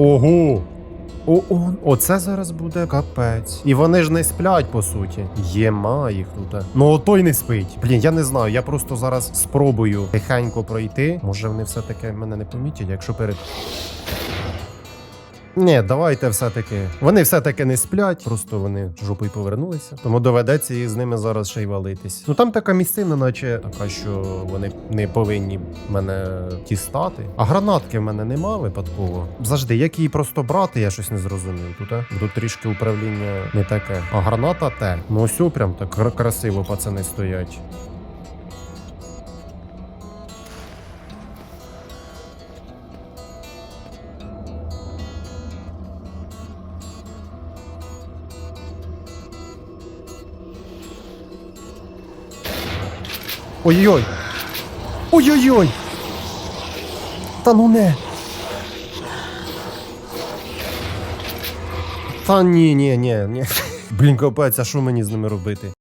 Ого! О, о, оце зараз буде капець. І вони ж не сплять, по суті. Єма їх тут. Ну ото не спить. Блін, я не знаю. Я просто зараз спробую тихенько пройти. Може вони все-таки мене не помітять, якщо перед. Ні, давайте все-таки. Вони все-таки не сплять, просто вони жопою повернулися. Тому доведеться і з ними зараз ще й валитись. Ну там така місцина, наче така, що вони не повинні мене тістати. А гранатки в мене нема випадково. Завжди, як її просто брати, я щось не зрозумів. Тут а? тут трішки управління не таке. А граната те. Ну ось прям так красиво пацани стоять. Ой-ой-ой! Ой-ой-ой! Та ну не! Та ні, ні, ні, ні. Блін, капець, а що мені з ними робити?